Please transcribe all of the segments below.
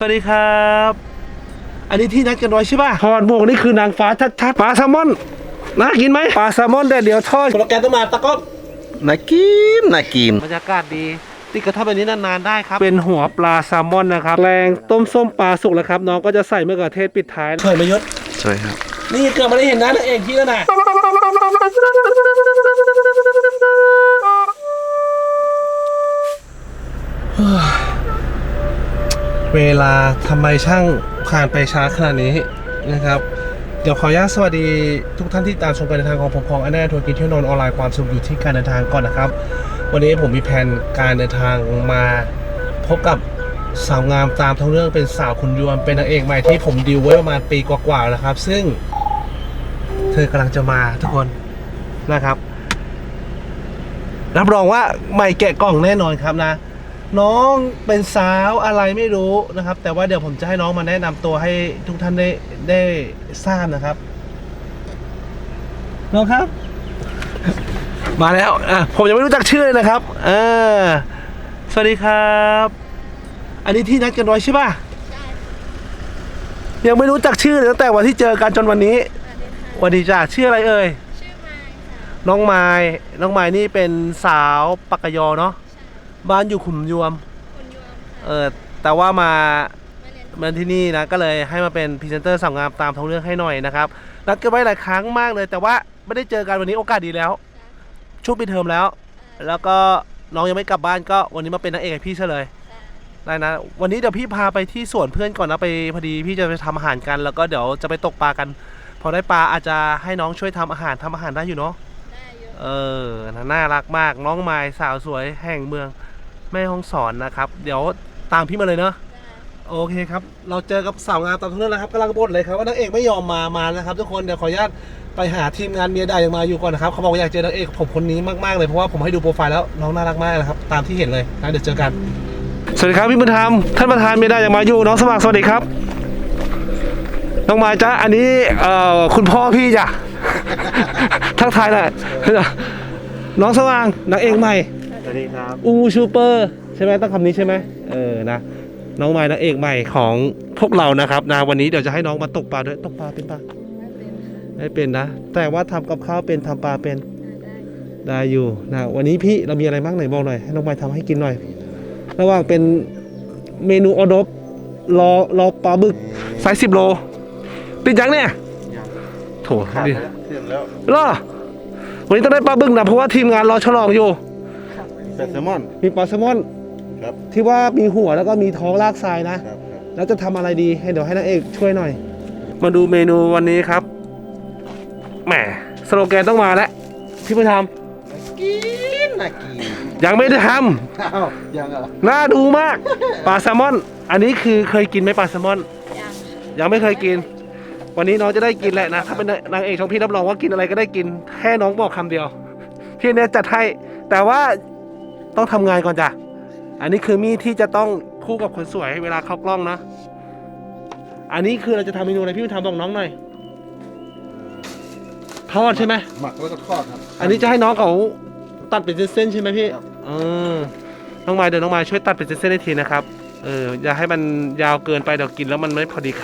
สวัสดีครับ อันนี้ที่นัดกันไว้ใช่ป่ะถอดหมวกนี่คือนางฟ้าชัดๆปลาแซลมอนน่ากินไหมปลาแซลมอนแดดเดียวทอดโปรแกรมต้องมาตะก้อนน่ากินน่ากินบรรยากาศดีติดกระทะแบบนี้นานๆได้ครับ เป็นหัวปลาแซลมอนนะครับแรงต้มส้มปลาสุกแล้วครับ น้องก็จะใส่มะเขือเทศปิดท้ายเคยมายศสวยครับ นี่เกิดมาได้เห็นนะนางเอกพี่แล้วนะเเวลาทำไมช่างผ่านไปช้าขนาดนี้นะครับ เดี๋ยวขออนุญาตสวัสดีทุกท่านที่ตามชมการเดินทางของผมของอันแน่ทัวร์กินเที่ยวนอนออนไลน์ความสุขอยู่ที่การเดินทางก่อนนะครับ วันนี้ผมมีแผนการเดินทางมาพบกับสาวงามตามท้องเรื่องเป็นสาวคุณยวนเป็นนางเอกใหม่ที่ผมดิวไว้ประมาณปีกว่าๆแล้วครับ ซึ่ง เธอกำลังจะมาทุกคนนะครับ รับรองว่าใหม่แกะกล่องแน่นอนครับนะ น้องเป็นสาวอะไรไม่รู้นะครับ แต่ว่าเดี๋ยวผมจะให้น้องมาแนะนำตัวให้ทุกท่านได้ได้ทราบนะครับ น้องครับ มาแล้วอะผมยังไม่รู้จักชื่อเลยนะครับเออสวัสดีครับ อันนี้ที่นัดกันไว้ใช่ป่ะยังไม่รู้จักชื่อเลยตั้งแต่วันที่เจอกันจนวันนี้สวัสดีจ้าชื่ออะไรเอ่ย ชื่อไมค์ค่ะน้องไม้น้องไม้นี่เป็นสาวปักกยอเนาะ บ้านอยู่ขุมยวม คุณยวมเอค่ะอแต่ว่ามา มาเรียนมาที่นี่นะก็เลยให้มาเป็นพรีเซนเตอร์สาวงามตามท้องเรื่องให้หน่อยนะครับนัดกันไว้หลายครั้งมากเลย แต่ว่าไม่ได้เจอกันวันนี้โอกาสดีแล้วช่วงปิดเทอมแล้วแล้วก็น้องยังไม่กลับบ้านก็วันนี้มาเป็นนางเอกให้พี่เฉลยได้นะวันนี้เดี๋ยวพี่พาไปที่สวนเพื่อนก่อนนะไปพอดีพี่จะไปทำอาหารกัน แล้วก็เดี๋ยวจะไปตกปลากัน พอได้ปลาอาจจะให้น้องช่วยทำอาหารทำอาหารได้อยู่เนาะได้เยอะเออนะน่ารักมากน้องไม้สาวสวยแห่งเมือง แม่ห้องสอนนะครับ เดี๋ยวตามพี่มาเลยเนาะได้โอเคครับ เราเจอกับสาวงามตามทุนนแล้วครับกำลังบ่นเลยครับว่านางเอกไม่ยอมมามานะครับ ทุกคนเดี๋ยวขออนุญาตไปหาทีมงานเมียดายังมาอยู่ก่อนนะครับเขาบอกว่าอยากเจอนางเอกผมคนนี้มากๆเลยเพราะว่าผมให้ดูโปรไฟล์แล้วน้องน่ารักมากนะครับ ตามที่เห็นเลยนะเดี๋ยวเจอกัน สวัสดีครับพี่บุญธรรมท่านประธานเมียดายังมาอยู่น้องสมัครสวัสดีครับน้องมายจ้าอันนี้เอ่อคุณพ่อพี่จ้ะทักทายหน่อยน้องสว่างนางเอกใหม่ส วัสดีครับอูชูเปอร์ใช่ไหมต้องคำนี้ใช่ไหมเออนะน้องไม้นางเอกใหม่ของพวกเรานะครับนะวันนี้เดี๋ยวจะให้น้องมาตกปลาด้วยตกปลาเป็นปะไม่เป็นค่ะไม่เป็นนะ แต่ว่าทำกับข้าวเป็นทำปลาเป็นได้ได้อยู่นะวันนี้พี่เรามีอะไรบ้างไหนบอกหน่อยให้น้องไม้ทำให้กินหน่อย ระหว่างเป็นเมนูออดบรอรอปลาบึกไซส์สิบโลติดยังเนี่ยโถขาดดิ แล้วเสร็จแล้วรอวันนี้ต้องได้ปลาบึกนะเพราะว่าทีมงานรอฉลองอยู่ แซลมอน มีปลาแซลมอนครับ ที่ว่ามีหัวแล้วก็มีท้องลากทรายนะ ครับครับแล้วจะทำอะไรดีให้เดี๋ยวให้นางเอกช่วยหน่อย มาดูเมนูวันนี้ครับ แหมสโลแกนต้องมาแล้วพี่ผู้ทกินน่ากินำยังไม่ได้ทอ้าวยังเหรอำน่าดูมาก ปลาแซลมอน อันนี้คือเคยกินไหมปลาแซลมอน ยังยังไม่เคยกิน วันนี้น้องจะได้กินแหละนะ ถ้าเป็นนางเอกช่องพี่รับรองว่ากินอะไรก็ได้กิน แค่น้องบอกคำเดียว พี่เนี่ยจัดให้ แต่ว่า ต้องทำงานก่อนจ้ะ อันนี้คือมีดที่จะต้องคู่กับคนสวยเวลาเข้ากล้องนะ อันนี้คือเราจะทำเมนูอะไรพี่ไปทำบอกน้องหน่อยทอดใช่ไหม หมักแล้วก็ทอดครับ อันนี้จะให้น้องเขาตัดเป็นเส้นๆใช่ไหมพี่ครับ เออน้องไม้เดี๋ยวน้องไม้ช่วยตัดเป็นเส้นๆให้ทีนะครับ เออ อย่าให้มันยาวเกินไปเดี๋ยวกินแล้วมันไม่พอดีค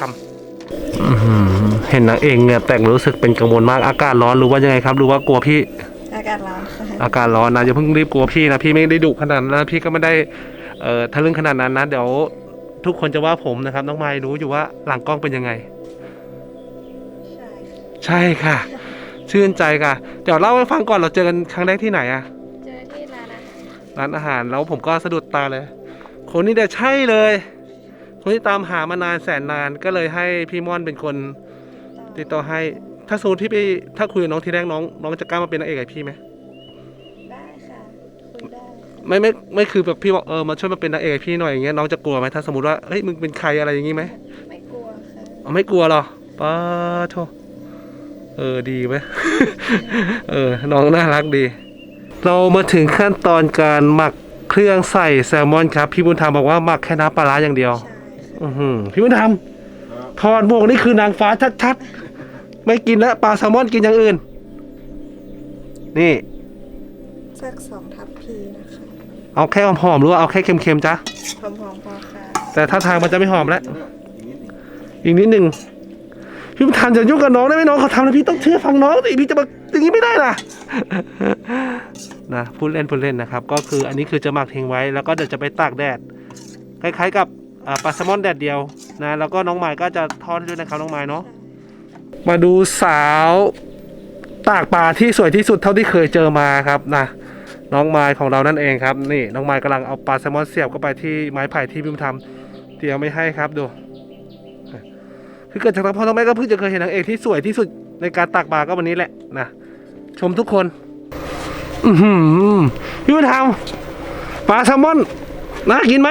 ำเห็นนางเองเนี่ยแต่งรู้สึกเป็นกังวลมาก อากาศร้อนรู้ว่ายังไงครับ รู้ว่ากลัวพี่ อากาศร้อนค่ะ อากาศร้อนนะอย่าเพิ่งรีบกลัวพี่นะพี่ไม่ได้ดุขนาดนั้นนะพี่ก็ไม่ได้เอ่อทะลึ่งขนาดนั้นนะเดี๋ยวทุกคนจะว่าผมนะครับน้องไม้รู้อยู่ว่าหลังกล้องเป็นยังไงใช่ค่ะใช่ค่ะ ชื่นใจค่ะ เดี๋ยวเล่าให้ฟังก่อนเราเจอกันครั้งแรกที่ไหนอะเจอที่ร้านอาหารร้านอาหารแล้วผมก็สะดุดตาเลย คนนี้เดี๋ยวใช่เลย คนที่ตามหามานานแสนนานก็เลยให้พี่ม่อนเป็นคนติดต่อให้ ถ้าสมมติที่ไปถ้าคุยกับน้องทีแรกน้องน้องจะกล้ามาเป็นนางเอกกับพี่ไหมได้ค่ะคุย ได้ค่ะไม่ไม่ไม่คือแบบพี่บอกเออมาช่วยมาเป็นนางเอกกับพี่หน่อยอย่างเงี้ยน้องจะกลัวไหมถ้าสมมติว่าเฮ้ยมึงเป็นใครอะไรอย่างงี้ไหมไม่กลัวค่ะอ๋อไม่กลัวหรอป้าโทเออดีไหม เออ น้องน่ารักดี เรามาถึงขั้นตอนการหมักเครื่องใส่แซลมอนครับ พี่บุญธรรมบอกว่าหมักแค่น้ำปลาร้าอย่างเดียวใช่ค่ะอือหือพี่บุญธรรมถอดหมวกนี่คือนางฟ้าชัดๆ ไม่กินแล้วปลาแซลมอนกินอย่างอื่น นี่ สักสองทัพพีนะคะ เอาแค่หอมๆหรือว่าเอาแค่เค็มๆจ้ะพร้อมๆพอค่ะ แต่ถ้าทางมันจะไม่หอมแล้วอีกนิดหนึ่งอีกนิดหนึ่งพี่ประธานจะยุ่งกับน้องได้ไหมน้องเขาทำแล้วพี่ต้องเชื่อฟังน้องสิพี่จะมาอย่างนี้ไม่ได้นะนะพูดเล่นพูดเล่นนะครับ ก็คืออันนี้คือจะหมักทิ้งไว้แล้วก็เดี๋ยวจะไปตากแดดคล้ายๆกับอ่าปลาแซลมอนแดดเดียวนะแล้วก็น้องไม้ก็จะทอดด้วยนะครับน้องไม้เนาะมาดูสาวตากปลาที่สวยที่สุดเท่าที่เคยเจอมาครับนะ น้องไม้ของเรานั่นเองครับ นี่น้องไม้กำลังเอาปลาแซลมอนเสียบเข้าไปที่ไม้ไผ่ที่พิมพ์ทำเตรียมไม่ให้ครับดูคือเกิดจากทั้งพ่อทั้งแม่ก็เพิ่งจะเคยเห็นนางเอกที่สวยที่สุดในการตากปลาก็วันนี้แหละนะชมทุกคน อือหือพี่บุญธรรมปลาแซลมอนน่ากินไหม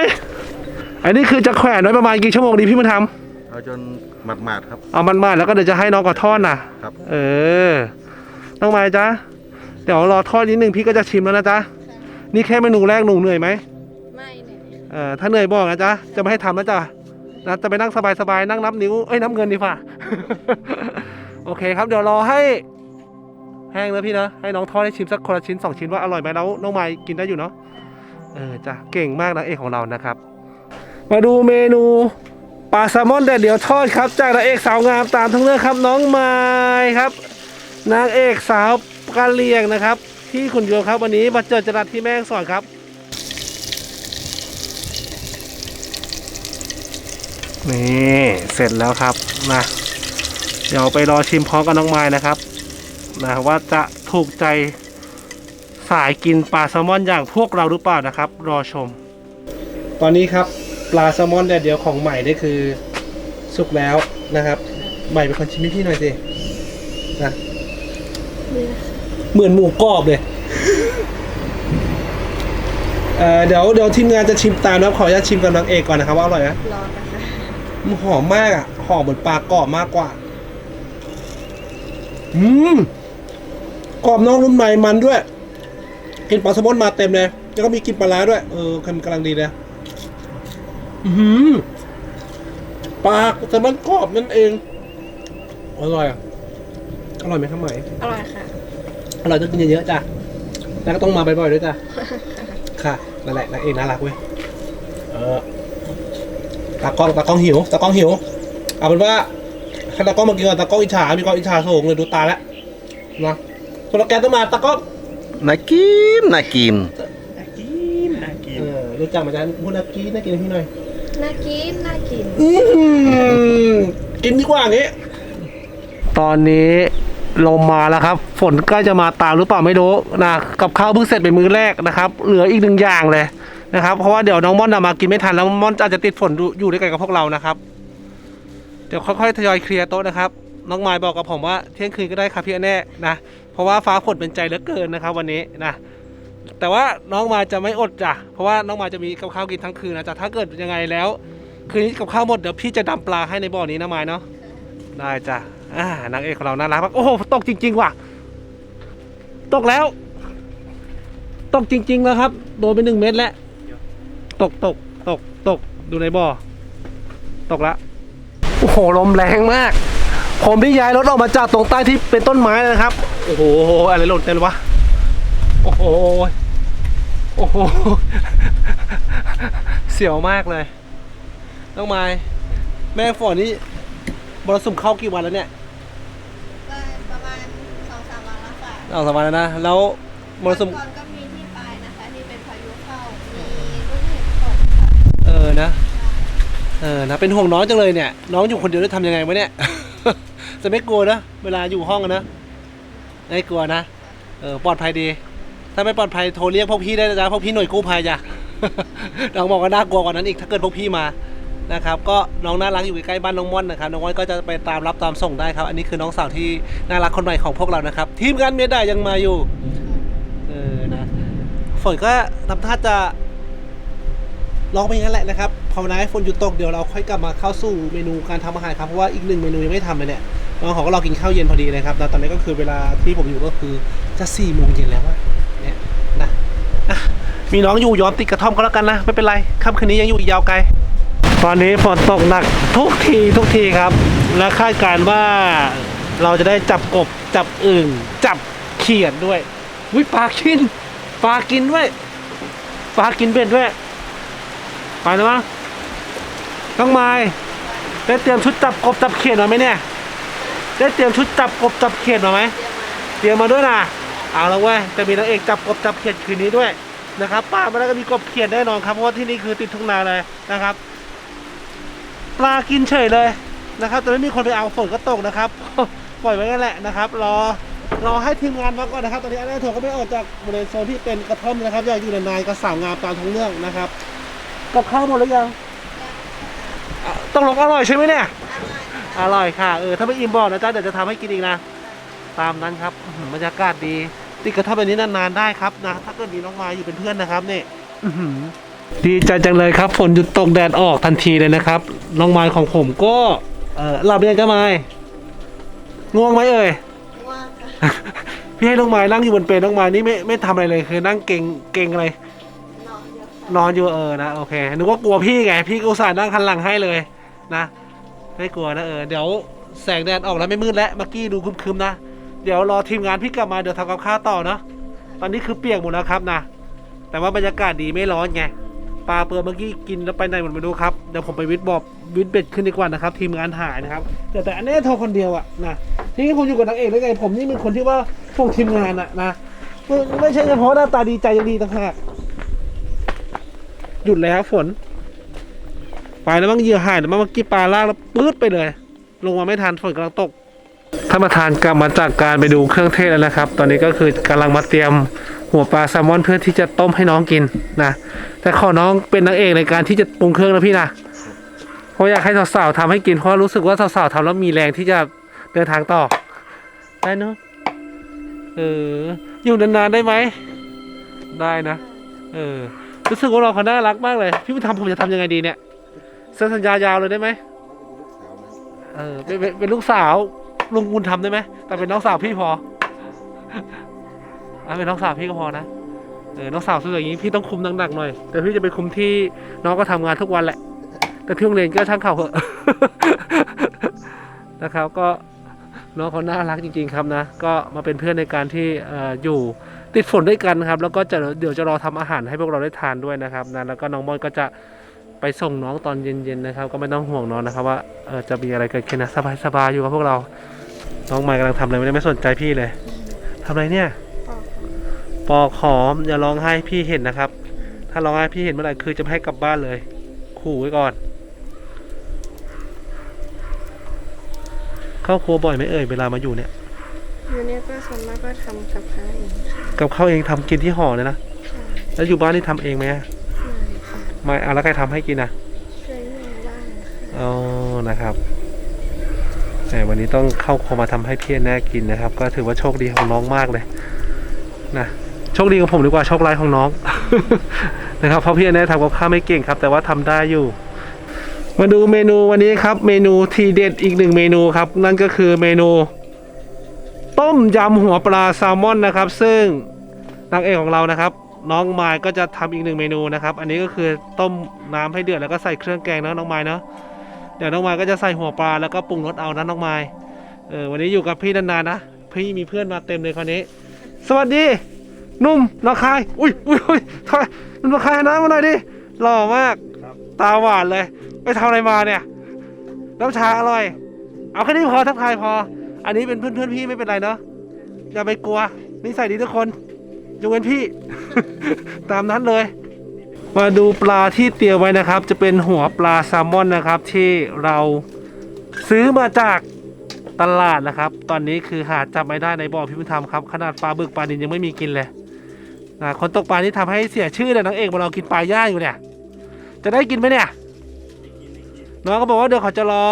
อันนี้คือจะแขวนไว้ประมาณกี่ชั่วโมงดีพี่บุญธรรมเอาจนหมาดๆครับ เอามันมาแล้วก็เดี๋ยวจะให้น้องกับทอดนะครับ เออ น้องไม้จ๊ะ เดี๋ยวรอทอดนิดนึงพี่ก็จะชิมแล้วนะจ๊ะ นี่แค่เมนูแรกหนูเหนื่อยไหมไม่เนี่ยเออถ้าเหนื่อยบอกนะจ๊ะ จะไม่ให้ทำนะจ๊ะนะจะไปนั่งสบายๆนั่งนับนิ้ว เอ้ยนับเงินดีกว่าโอเคครับเดี๋ยวรอให้แห้งนะพี่นะให้น้องทอดให้ชิมสักคนละชิ้นสองชิ้นว่าอร่อยไหมแล้วน้องไม้กินได้อยู่เนาะเออจ้ะเก่งมากนะเอกของเรานะครับ มาดูเมนูปลาแซลมอนแดดเดียวทอดครับจากนางเอกสาวงามตามทั้งเรื่องครับน้องไม้ครับนางเอกสาว กะเหรียงนะครับ ที่ขุนโยมครับวันนี้มาเจอจรัสที่แม่ฮ่องสอนครับนี่เสร็จแล้วครับนะเดี๋ยวไปรอชิมพร้อมกับน้องไม้นะครับนะว่าจะถูกใจสายกินปลาแซลมอนอย่างพวกเราหรือเปล่านะครับ รอชม ตอนนี้ครับปลาแซลมอนแดดเดียวของใหม่นี่คือสุกแล้วนะครับ ใหม่เป็นคนชิมให้พี่หน่อยสินะนี่นะคะ เหมือนหมูกรอบเลยเอ่อเดี๋ยวเดี๋ยวทีมงานจะชิมตามนะครับขออนุญาตชิมกับนางเอกก่อนนะครับว่าอร่อยไหมร้อนนะคะมันหอมมากอะหอมเหมือนปลากรอบมากกว่า อืมกรอบนอกนุ่มในมันด้วยกินปลาแซลมอนมาเต็มเลย แล้วก็มีกลินปลาร้าด้วย เออคำกำลังดีเลยอือหือปลาแซลมอนกรอบนั่นเอง อร่อยอะ อร่อยไหมครับไหม อร่อยค่ะ อร่อยต้องกินเยอะๆจ้ะ แล้วก็ต้องมาบ่อยๆด้วยจ้ะ ค่ะนั่นแหละนางเอกน่ารักเว้ย เออตากล้องตากล้องหิวตากล้องหิว เอาเป็นว่าให้ตากล้องมากินก่อนตากล้องอิจฉา มีความอิจฉาสูงเลยดูตาแล้วนะคนละแกนต้องมาตากล้องน่ากินน่ากินเออรู้จักไหมจ๊ะพูดนักกี้น่ากินให้พี่หน่อย น่ากิน น่ากิน อืมกินดีกว่าอย่างงี้ ตอนนี้ ลมมาแล้วครับ ฝนใกล้จะมาตามหรือเปล่าไม่รู้นะ กับข้าวเพิ่งเสร็จเป็นมื้อแรกนะครับ เหลืออีกหนึ่งอย่างเลยนะครับ เพราะว่าเดี๋ยวน้องม่อนนะมากินไม่ทันแล้วม่อนอาจจะติดฝนอยู่ด้วยกันกับพวกเรานะครับ เดี๋ยวค่อยๆทยอยเคลียร์โต๊ะนะครับ น้องไม้บอกกับผมว่าเที่ยงคืนก็ได้ครับพี่แน่นะ เพราะว่าฟ้าฝนเป็นใจเหลือเกินนะครับ วันนี้นะ แต่ว่าน้องมาจะไม่อดจ้ะ เพราะว่าน้องมาจะมีกับข้าวกินทั้งคืนนะจ๊ะถ้าเกิดยังไงแล้ว คืนนี้กับข้าวหมดเดี๋ยวพี่จะดำปลาให้ในบ่อนี้นะไมายเนาะ ได้จ้ะ อ่านางเอกของเราน่ารักมากโอ้โหตกจริง ๆ ว่ะ ตกแล้ว ตกจริง ๆ แล้วครับ โดนไปหนึ่งเม็ดแล้ว ตกตกตกตกดูในบ่อ ตกล้วโอ้โห ลมแรงมาก ผมที่ย้ายรถออกมาจากตรงใต้ที่เป็นต้นไม้นะครับ โอ้โห อะไรหล่นเต็มเลยวะ โอ้โห โอ้โห เสียวมากเลย น้องไม้แม่ฝนนี่บรสุมเข้ากี่วันแล้วเนี่ย ก็ประมาณสองสามวันแล้วค่ะ เอาสามวันแล้วนะ แล้วมรสุมก่อนก็มีที่ปลายนะคะที่เป็นพายุเข้า มีลูกเห็บตกค่ะเออนะ เออนะเป็นห่วงน้องจังเลยเนี่ย น้องอยู่คนเดียวได้ทำยังไงวะเนี่ย จะไม่กลัวนะ เวลาอยู่ห้องอะนะไม่กลัวนะ เออปลอดภัยดี ถ้าไม่ปลอดภัยโทรเรียกพวกพี่ได้นะจ๊ะพวกพี่หน่วยกู้ภัยจ้ะ น้องบอกว่าน่ากลัวกว่านั้นอีกถ้าเกิดพวกพี่มา นะครับก็น้องน่ารักอยู่ใกล้บ้านน้องม่อนนะครับน้องม่อนก็จะไปตามรับตามส่งได้ครับ อันนี้คือน้องสาวที่น่ารักคนใหม่ของพวกเรานะครับ ทีมงานเมียได้ยังมาอยู่เออนะฝนก็ทำท่าจะลองไปงั้นแหละนะครับภาวนาให้ฝนหยุดตกเดี๋ยวเราค่อยกลับมาเข้าสู่เมนูการทำอาหารครับเพราะว่าอีกหนึ่งเมนูยังไม่ทำเลยเนี่ยน้องเขาก็รอกินข้าวเย็นพอดีเลยครับแล้วตอนนี้ก็คือเวลาที่ผมอยู่ก็คือจะสี่โมงเย็นแล้วอะเนี่ยนะอะมีน้องอยู่ยอมติดกระท่อมก็แล้วกันนะไม่เป็นไรค่ำคืนนี้ยังอยู่อีกยาวไกล ตอนนี้ฝนตกหนักทุกทีทุกทีครับ และคาดการว่าเราจะได้จับกบจับอึ่งจับเขียดด้วยวิปลากินปลากินด้วยปลากินเบ็ดด้วย ไปแล้วมั้งน้องม้ได้เตรียมชุดจับกบจับเขียดมาไหมเนี่ย ได้เตรียมชุดจับกบจับเขียดมาไหมเตรียมมาด้วยนะเอาละเว้ยจะมีนางเอกจับกบจับเขียดคืนนี้ด้วยนะครับป้ามาแล้วก็มีกบเขียดแน่นอนครับเพราะว่าที่นี่คือติดทุ่งนาเลยนะครับ ปลากินเฉยเลยนะครับแต่ไม่มีคนไปเอาฝนก็ตกนะครับ ปล่อยไว้กันแหละนะครับ รอรอให้ทีมงานมาก่อนนะครับ ตอนนี้อันนี้ถั่วก็ไม่ออกจากบริเวณโซนที่เป็นกระท่อมนะครับอยากอยู่นานๆก็สาวงามตามท้องเรื่องนะครับกับข้าวหมดหรือยังต้องลงอร่อยใช่ไหมเนี่ยอร่อยค่ะเออถ้าไม่อิ่มบอกนะจ๊ะเดี๋ยวจะทำให้กินอีกนะ ตามนั้นครับบรรยากาศดีติดกระท่อมแบบนี้นานๆได้ครับนะ ถ้าเกิดมีน้องมาอยู่เป็นเพื่อนนะครับเนี่อื้อหือ ดีใจจังเลยครับ ฝนหยุดตกแดดออกทันทีเลยนะครับ น้องมายของผมก็เออหลับยังจะมายง่วงไหมเอ่ยว่างค่ะพี่ให้น้องมายนั่งอยู่บนเปลน้องมายนี่ไม่ไม่ทำอะไรเลยคือนั่งเก่งเก่งอะไรนอนเยอะค่ะนอนอยู่เออนะโอเคนึกว่ากลัวพี่ไงพี่ก็อุตส่าห์นั่งคันหลังให้เลยนะไม่กลัวนะเออเดี๋ยวแสงแดดออกแล้วไม่มืดแล้วเมื่อกี้ดูครึมๆนะเดี๋ยวรอทีมงานพี่กลับมาเดี๋ยวทำกับข้าวต่อเนาะตอนนี้คือเปียกหมดแล้วครับนะแต่ว่าบรรยากาศดีไม่ร้อนไง ปลาเปือเมื่อกี้กินแล้วไปไหนหมดไม่รู้ครับเดี๋ยวผมไปวิทย์บอบวิทย์เบ็ดขึ้นดีกว่านะครับ ทีมงานถ่ายนะครับ แต่แต่อันนี้โทรคนเดียวอะนะที่ผมอยู่กับนางเอกได้ไงผมนี่เป็นคนที่ว่าพวกทีมงานอะนะไม่ใช่เฉพาะหน้าตาดีใจยังดีต่างหากหยุดแล้วฝนไปแล้วมั้งเหยื่อหายแต่เมื่อกี้ปลาลากแล้วปื๊ดไปเลย ลงมาไม่ทันฝนกำลังตก ท่านประธานกลับมาจากการไปดูเครื่องเทศแล้วนะครับ ตอนนี้ก็คือกำลังมาเตรียมหัวปลาแซลมอนเพื่อที่จะต้มให้น้องกินนะแต่ขอน้องเป็นนางเอกในการที่จะปรุงเครื่องนะพี่นะเพราะอยากให้สาวๆทำให้กินเพราะรู้สึกว่าสาวๆทำแล้วมีแรงที่จะเดินทางต่อ ได้เนอะเอออยู่นานๆได้ไหมได้นะ เออ รู้สึกว่าเราเขาน่ารักมากเลย พี่บุญธรรมผมจะทำยังไงดีเนี่ยเซ็นสัญญายาวเลยได้ไหมเออเป็นเป็นลูกสาว ลุงบุญธรรมได้ไหมแต่เป็นน้องสาวพี่พออะเป็นน้องสาวพี่ก็พอนะเออน้องสาวสุดอย่างนี้พี่ต้องคุมหนักๆหน่อย แต่พี่จะไปคุมที่น้องก็ทำงานทุกวันแหละ แต่ที่โรงเรียนก็ช่างเขาเหอะนะครับ ก็น้องเขาน่ารักจริง ๆ ครับนะ ก็มาเป็นเพื่อนในการที่ออยู่ติดฝนด้วยกันครับ แล้วก็จะเดี๋ยวจะรอทำอาหารให้พวกเราได้ทานด้วยนะครับนะแล้วก็น้องมอนก็จะ ไปส่งน้องตอนเย็นๆนะครับ ก็ไม่ต้องห่วงน้องนะครับว่าเออจะมีอะไรเกิดขึ้นนะสบายๆอยู่กับพวกเราน้องใหม่กำลังทำอะไรไม่ได้ไม่สนใจพี่เลยทำอะไรเนี่ยปอกหอมอย่าร้องไห้พี่เห็นนะครับ ถ้าร้องไห้พี่เห็นเมื่อไหร่คือจะไม่ให้กลับบ้านเลย ขู่ไว้ก่อน เข้าครัวบ่อยไหมเอ่ยเวลามาอยู่เนี่ย อยู่เนี่ยก็ส่วนมากก็ทำกับข้าวเองค่ะกับข้าวเองทำกินที่ห่อเลยนะค่ะแล้วอยู่บ้านนี่ทำเองไหมอะ ไม่ค่ะไม่เอาแล้วใครทำให้กินอะช่วยแม่บ้างค่ะอ๋อนะครับแต่วันนี้ต้องเข้าครัวมาทำให้พี่แน่กินนะครับ ก็ถือว่าโชคดีของน้องมากเลยนะโชคดีของผมดีกว่าโชคร้ายของน้อง นะครับเพราะพี่แน่ทำกับข้าวไม่เก่งครับ แต่ว่าทำได้อยู่ มาดูเมนูวันนี้ครับ เมนูทีเด็ดอีกหนึ่งเมนูครับ นั่นก็คือเมนู ต้มยำหัวปลาแซลมอนนะครับ ซึ่งนางเอกของเรานะครับ น้องไมายก็จะทำอีกหนึ่งเมนูนะครับ อันนี้ก็คือต้มน้ำให้เดือดแล้วก็ใส่เครื่องแกงเนอะน้องไมายเนาะเดี๋ยวน้องไมายก็จะใส่หัวปลาแล้วก็ปรุงรสเอานะน้องไมายเออวันนี้อยู่กับพี่นานๆนะพี่มีเพื่อนมาเต็มเลยคราวนี้ สวัสดีหนุ่มนอคายอุ้ยอุ้ยอุ้ยทำไมหนุ่มนอคายนะมาหน่อยดิหล่อมากตาหวานเลย ไปทำอะไรมาเนี่ยน้ำชาอร่อย เอาแค่นี้พอทักทายพอ อันนี้เป็นเพื่อนๆพี่ไม่เป็นไรเนาะอย่าไปกลัวนิสัยดีทุกคน ยกเว้นพี่ ตามนั้นเลย มาดูปลาที่เตรียมไว้นะครับ จะเป็นหัวปลาแซลมอนนะครับ ที่เราซื้อมาจากตลาดนะครับ ตอนนี้คือหาจับไม่ได้ในบ่อพิพิธรรมครับ ขนาดปลาบึกปลาดินยังไม่มีกินเลยนะคนตกปลานี่ทำให้เสียชื่อเลยนางเอกมาเรากินปลาย่างอยู่เนี่ย จะได้กินไหมเนี่ย น้องก็บอกว่าเดี๋ยวเขาจะรอ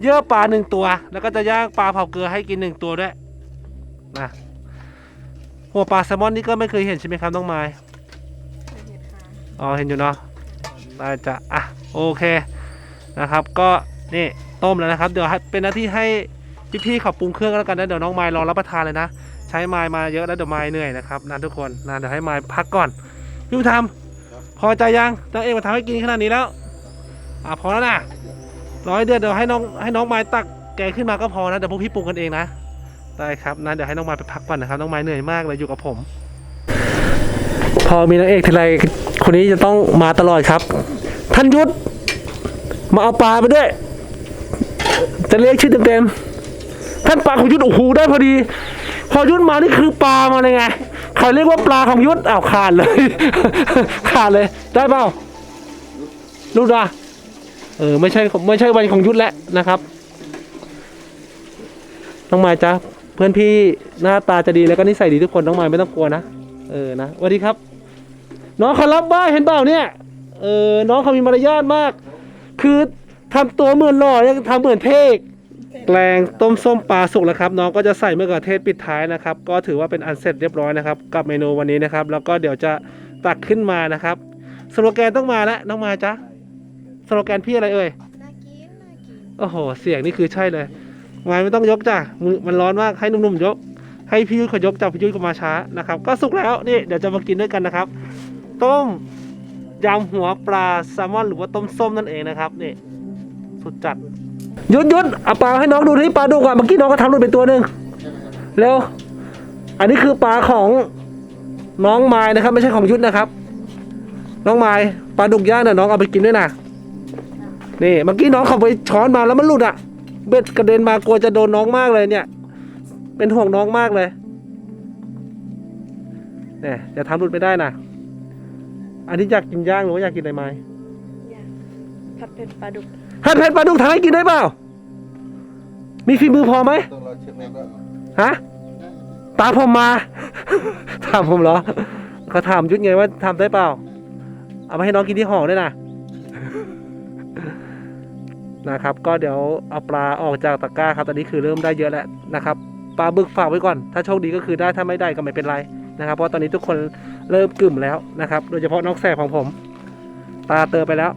เยื่อปลาหนึ่งตัว แล้วก็จะย่างปลาเผาเกลือให้กินหนึ่งตัวด้วยนะ หัวปลาแซลมอนนี่ก็ไม่เคยเห็นใช่ไหมครับน้องไม้อ๋อเห็นอยู่เนาะได้จะอะโอเคนะครับก็นี่ต้มแล้วนะครับ เดี๋ยวเป็นหน้าที่ให้พี่ๆเขาปรุงเครื่องแล้วกันนะเดี๋ยวน้องไม้รอรับประทานเลยนะ ใช้ไม้มาเยอะแล้วเดี๋ยวไม้เหนื่อยนะครับนะทุกคนนะเดี๋ยวให้ไม้พักก่อนพี่บุญธรรมพอใจยังนางเอกมาทำให้กินขนาดนี้แล้วอะพอแล้วนะร้อยเดือนเดี๋ยวให้น้องให้น้องไม้ตักแกขึ้นมาก็พอนะเดี๋ยวพวกพี่ปรุงกันเองนะ ได้ครับนะเดี๋ยวให้น้องไม้ไปพักก่อนนะครับ น้องไม้เหนื่อยมากเลยอยู่กับผม พอมีนางเอกทีไรคนนี้จะต้องมาตลอดครับ ท่านยุทธมาเอาปลาไปด้วย จะเรียกชื่อเต็มๆท่านปลาของยุทธโอ้โหได้พอดี พอยุทธมานี่คือปลามาเลยไงเขาเรียกว่าปลาของยุทธอ้าวขาดเลย ขาดเลยได้เปล่าลูกดาเออไม่ใช่ไม่ใช่วันของยุทธแล้วนะครับน้องไม้จ้า เพื่อนพี่หน้าตาจะดีแล้วก็นิสัยดีทุกคนน้องไม้ไม่ต้องกลัวนะเออนะสวัสดีครับ น้องเขารับบ้าเห็นเปล่าเนี่ยเออน้องเขามีมารยาทมาก คือทำตัวเหมือนหล่อยังทำเหมือนเทกแกงต้มส้มปลาสุกแล้วครับ น้องก็จะใส่มะเขือเทศปิดท้ายนะครับ ก็ถือว่าเป็นอันเสร็จเรียบร้อยนะครับ กับเมนูวันนี้นะครับ แล้วก็เดี๋ยวจะตักขึ้นมานะครับสโลแกนต้องมาแล้วน้องมาจ้ะสโลแกนพี่อะไรเอ่ยน่ากินน่ากินโอ้โห เสียงนี่คือใช่เลย งานไม่ต้องยกจ้ะมือมันร้อนมากให้หนุ่มๆยก ให้พี่ยุ้ยขยกจ้ะพี่ยุ้ยเขามาช้านะครับ ก็สุกแล้วนี่เดี๋ยวจะมากินด้วยกันนะครับ ต้มยำหัวปลาแซลมอนหรือว่าต้มส้มนั่นเองนะครับนี่สุดจัดยุดยุดเอาปลาให้น้องดูที่ปลาดุกอะเมื่อกี้น้องก็ทำหลุดไปตัวหนึ่งเร็วอันนี้คือปลาของน้องไม้นะครับ ไม่ใช่ของยุทธนะครับ น้องไม้ปลาดุกย่างเนี่ยน้องเอาไปกินด้วยนะนี่เมื่อกี้น้องเขาไปช้อนมาแล้วมันหลุดอะ เบ็ดกระเด็นมากลัวจะโดนน้องมากเลยเนี่ย เป็นห่วงน้องมากเลยเนี่ยอย่าทำหลุดไม่ได้นะอันนี้อยากกินย่างหรือว่าอยากกินอะไรไหมผัดเผ็ดปลาดุกฮัทเพชรปลาดุกทำให้กินได้เปล่า มีฝีมือพอไหมต้องรอเช็คแม่ก็ฮะตามผมมา ถามผมเหรอเขาถามยุทธไงว่าทำได้เปล่า เอามาให้น้องกินที่ห่อด้วยนะ นะครับ ก็เดี๋ยวเอาปลาออกจากตะกร้าครับตอนนี้คือเริ่มได้เยอะแล้วนะครับปลาบึกฝากไว้ก่อน ถ้าโชคดีก็คือได้ถ้าไม่ได้ก็ไม่เป็นไรนะครับ เพราะตอนนี้ทุกคนเริ่มกลุ่มแล้วนะครับ โดยเฉพาะน้องแสบของผม ตาเตอไปแล้ว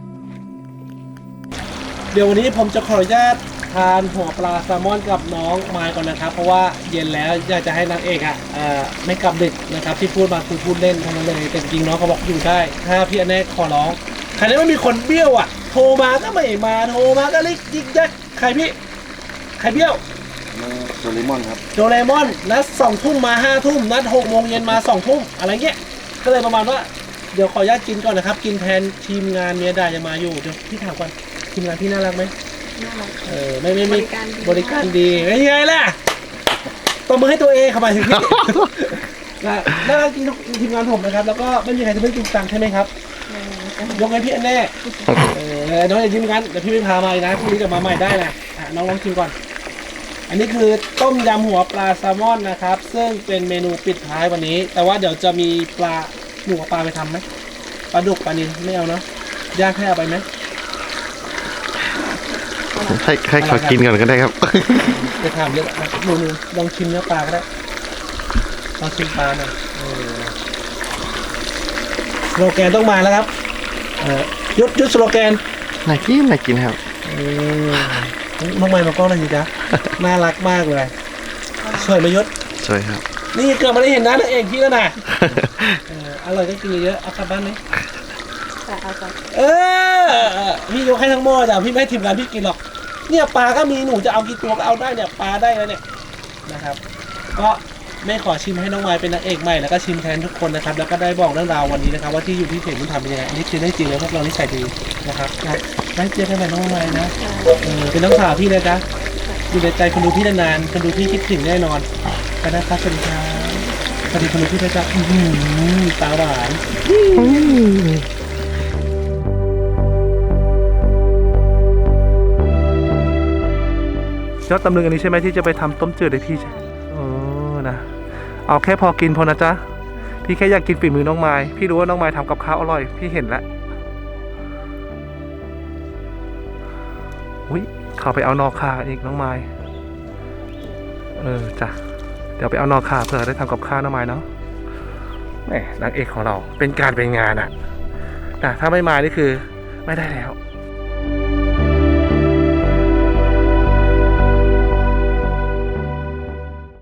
เดี๋ยววันนี้ผมจะขออนุญาตทานหัวปลาแซลมอนกับน้องไมายก่อนนะครับ เพราะว่าเย็นแล้วอยากจะให้นางเอกอะเอ่อไม่กลับดึกนะครับ ที่พูดมาคือพูดเล่นเท่านั้นเลยแต่จริงน้องเขาบอกอยู่ได้ ถ้าพี่อนแน่ขอร้องใครได้ไม่มีคนเบี้ยวอะ ทรมาก็ไม่มาโทรมาก็ลิกยิกยักใครพี่ใครเบี้ยวมาโซลิมอนครับโดเรมอนนัดสองทุ่มมาห้าทุ่มนัดหกโมงเย็นมาสองทุ่มอะไรเงี้ยก็เลยประมาณว่าเดี๋ยวขออนุญาตกินก่อนนะครับ กินแทนทีมงานเมียดายังมาอยู่เดี๋ยวพี่ถามก่อนทีมงานพี่น่ารักไหมน่ารักเออไม่ไม่ไม่บริการดีบริการดีไม่ไงล่ะตบมือให้ตัวเองเข้าไปถึงพี่นะน่ารักจริงทุกทีมงานผมนะครับ แล้วก็ไม่มีใครจะไม่จริงจังใช่ไหมครับ ยกให้พี่อันแน่เออน้องอย่ายิ้มกันเดี๋ยวพี่ไปพามาอีกนะพรุ่งนี้จะมาใหม่ได้นะอะน้องลองชิมก่อน อันนี้คือต้มยำหัวปลาแซลมอนนะครับ ซึ่งเป็นเมนูปิดท้ายวันนี้ แต่ว่าเดี๋ยวจะมีปลาหมูกับปลาไปทำไหมปลาดุกปลานิลไม่เอาเนาะย่างให้เอาไปไหมให้ให้เขากินก่อนก็ได้ครับ จะถามเยอะนะหนูหนูลองชิมเนื้อปลาก็ได้ลองชิมปลาหน่อยเออสโลแกนต้องมาแล้วครับเออ ยุดยุดสโลแกนน่ากินน่ากินครับเออน้องไม้มากล้องหน่อยสิจ๊ะน่ารักมากเลยสวยไหมยศสวยครับ นี่เกิดมาได้เห็นหน้านางเอกพี่แล้วนะเอออร่อยก็กินเยอะๆเอากลับบ้านไหมแต่เอาจากเออพี่ยกให้ทั้งหม้อจ้ะพี่ไม่ให้ทีมงานพี่กินหรอก เนี่ยปลาก็มีหนูจะเอากี่ตัวก็เอาได้เนี่ยปลาได้แล้วเนี่ยนะครับ ก็ ไม่ขอชิมให้น้องไม้เป็นนางเอกใหม่แล้วก็ชิมแทนทุกคนนะครับแล้วก็ได้บอกเรื่องราววันนี้นะครับ ว่าที่อยู่ที่เห็นมันทำเป็นยังไงอันนี้คือได้จริงแล้วพวกเรานิสัยดีนะครับนะได้เจอกันใหม่น้องไม้นะเออเป็นน้องสาวพี่นะจ๊ะอยู่ในใจคนดูพี่นานๆคนดูพี่คิดถึงแน่นอนไปนะครับสวัสดีครับสวัสดีคนดูพี่นะจ๊ะอื้อหือตาหวานยอดตำลึงอันนี้ใช่ไหมที่จะไปทำต้มจืดให้พี่ใช่ เอาแค่พอกินพอนะจ๊ะ พี่แค่อยากกินฝีมือน้องไม้ พี่รู้ว่าน้องไม้ทำกับข้าวอร่อย พี่เห็นแล้ว อุ้ยเขาไปเอานอคาอีกน้องไม้ เออจ้ะ เดี๋ยวไปเอานอคาเผื่อได้ทำกับข้าวน้องไม้เนาะแหมนางเอกของเราเป็นการเป็นงานอะนะถ้าไม่มานี่คือไม่ได้แล้ว